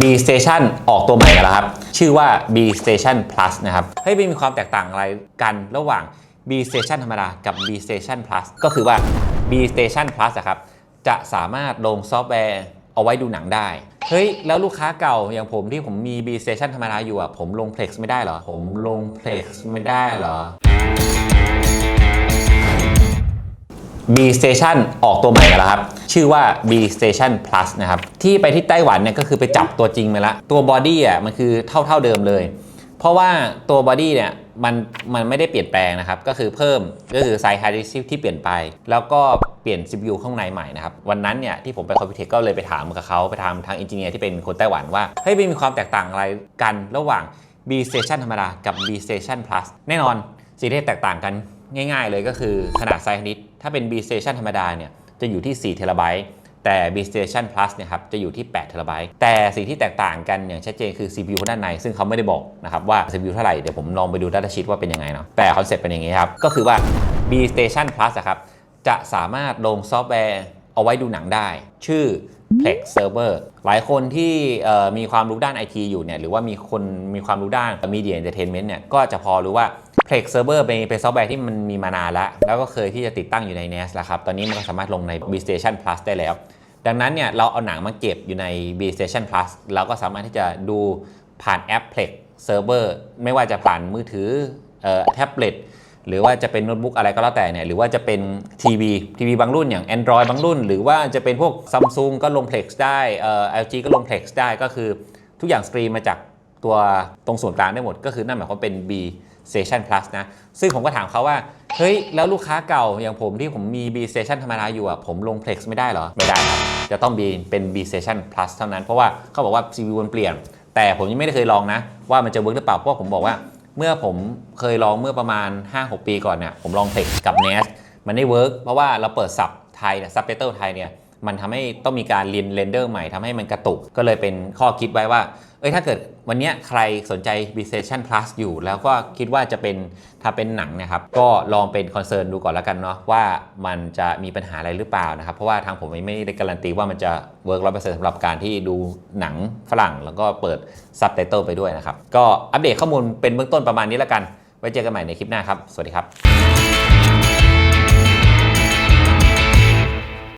B Station ออกตัวใหม่กันแล้วครับ ชื่อว่า B Station Plus นะครับ เฮ้ยไม่มีความแตกต่างอะไรกันระหว่าง B Station ธรรมดากับ B Station Plus ก็คือว่า B Station Plus อะครับ จะสามารถลงซอฟต์แวร์เอาไว้ดูหนังได้ เฮ้ย แล้วลูกค้าเก่าอย่างผมที่ผมมี B Station ธรรมดาอยู่อะผมลง Plex ไม่ได้เหรอ ผมลง Plex ไม่ได้เหรอ B Station ออกตัวใหม่กันแล้วครับ ชื่อว่า B Station Plus นะครับ ที่ไปที่ไต้หวันเนี่ยก็คือไปจับตัวจริงมาละ ตัวบอดี้อะมันคือเท่าเท่าเดิมเลย เพราะว่าตัวบอดี้เนี่ยมันมันไม่ได้เปลี่ยนแปลงนะครับ ก็คือเพิ่มก็คือไซส์ฮาร์ดดิสก์ที่เปลี่ยนไป แล้วก็เปลี่ยน CPU ข้างในใหม่นะครับ วันนั้นเนี่ยที่ผมไปคอมพิวเทคก็เลยไปถามกับเขาไปถามทางเอนจิเนียร์ที่เป็นคนไต้หวันว่าเฮ้ยไม่มีความแตกต่างอะไรกันระหว่าง B Station ธรรมดากับ B Station Plus แน่นอนสิ่งที่แตกต่างกัน ง่ายๆเลยก็คือขนาดไซส์นิด ถ้าเป็น B Station ธรรมดาเนี่ยจะอยู่ที่ 4 เทราไบต์แต่ B Station Plus เนี่ยครับจะอยู่ที่ 8 เทราไบต์แต่สิ่งที่แตกต่างกันอย่างชัดเจนคือ CPU ด้านใน ซึ่งเขาไม่ได้บอกนะครับว่า CPU เท่าไหร่ เดี๋ยวผมลองไปดู Data Sheet ว่าเป็นยังไงเนาะแต่คอนเซ็ปต์เป็นอย่างนี้ครับ ก็คือว่า B Station Plus ะครับจะสามารถลงซอฟต์แวร์ เอาไว้ดูหนังได้ ชื่อ Plex Server หลายคนที่มีความรู้ด้าน IT อยู่เนี่ยหรือว่ามีคนมีความรู้ด้าน Media Entertainment เนี่ยก็จะพอรู้ว่า Plex Server เป็นเป็นซอฟต์แวร์ที่มันมีมานานแล้ว แล้วก็เคยที่จะติดตั้งอยู่ใน NAS แล้วครับ ตอนนี้มันก็สามารถลงใน B Station Plus ได้แล้ว ดังนั้นเนี่ยเราเอาหนังมาเก็บอยู่ใน B Station Plus เราก็สามารถที่จะดูผ่านแอป Plex Server ไม่ว่าจะผ่านมือถือเอ่อแท็บเล็ต หรือว่าจะเป็นโน้ตบุ๊กอะไรก็แล้วแต่เนี่ย หรือว่าจะเป็นทีวีทีวีบางรุ่นอย่าง Android บางรุ่น หรือว่าจะเป็นพวก Samsung ก็ลง Plex ได้เอ่อ LG ก็ลง Plex ได้ก็คือทุกอย่างสตรีมมาจากตัวตรงส่วนกลางได้หมด ก็คือนั่นหมายความว่าเป็น B Station Plus นะ ซึ่งผมก็ถามเขาว่า เฮ้ย แล้วลูกค้าเก่าอย่างผมที่ผมมี B Station ธรรมดาอยู่อะผมลง Plex ไม่ได้เหรอ ไม่ได้ครับ จะต้อง B เป็น B Station Plus เท่านั้น เพราะว่าเขาบอกว่า CPU มันเปลี่ยน แต่ผมยังไม่ได้เคยลองนะ ว่ามันจะเวิร์กหรือเปล่า เพราะผมบอกว่า เมื่อผมเคยลองเมื่อประมาณ 5-6 ปีก่อนเนี่ยผมลองเทคกับ NAS มันไม่เวิร์กเพราะว่าเราเปิดสับไทยเนี่ยซับไตเติลไทยเนี่ย มันทำให้ต้องมีการเรียนเรนเดอร์ใหม่ทำให้มันกระตุก ก็เลยเป็นข้อคิดไว้ว่า เอ้ยถ้าเกิดวันนี้ใครสนใจ b s t a t i o n Plus อยู่ แล้วก็คิดว่าจะเป็นถ้าเป็นหนังนะครับ ก็ลองเป็นคอนเซิร์นดูก่อนแล้วกันเนาะว่ามันจะมีปัญหาอะไรหรือเปล่านะครับ เพราะว่าทางผมไม่ได้การันตีว่ามันจะเวิร์กร้อยเปอร์เซ็นต์สำหรับการที่ดูหนังฝรั่ง แล้วก็เปิดซับไตเติลไปด้วยนะครับ ก็อัปเดตข้อมูลเป็นเบื้องต้นประมาณนี้แล้วกัน ไว้เจอกันใหม่ในคลิปหน้าครับ สวัสดีครับ